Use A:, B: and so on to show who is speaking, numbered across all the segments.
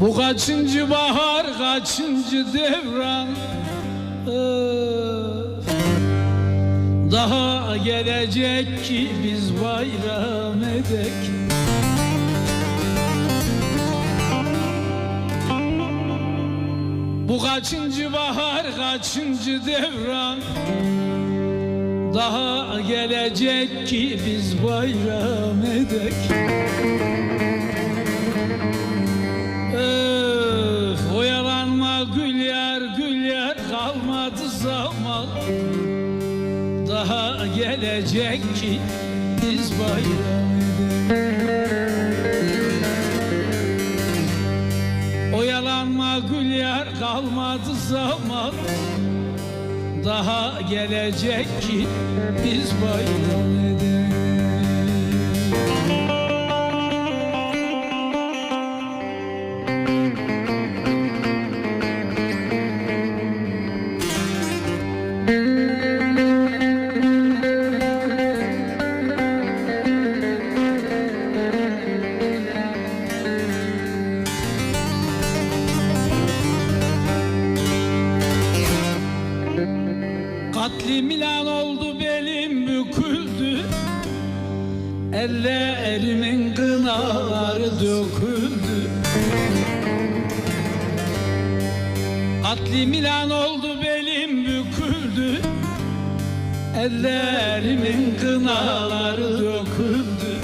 A: Bu kaçıncı bahar, kaçıncı devran. Daha gelecek ki biz bayram edek. Bu kaçıncı bahar, kaçıncı devran? Daha gelecek ki biz bayram edek Daha gelecek ki biz bayram. Oyalanma gül yar kalmadı zaman. Daha gelecek ki biz bayram. edelim Katlim ilan oldu belim büküldü. Ellerimin kınaları döküldü. Katlim ilan oldu belim büküldü Ellerimin kınaları döküldü.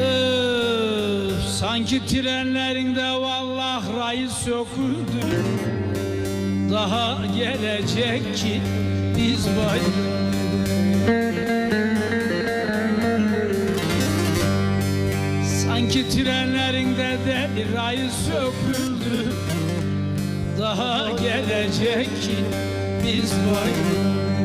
A: Öf, sanki trenlerinde vallah rayı söküldü. Daha gelecek ki biz edelim. Sanki trenlerinde de bir rayı söküldü Daha gelecek biz edelim.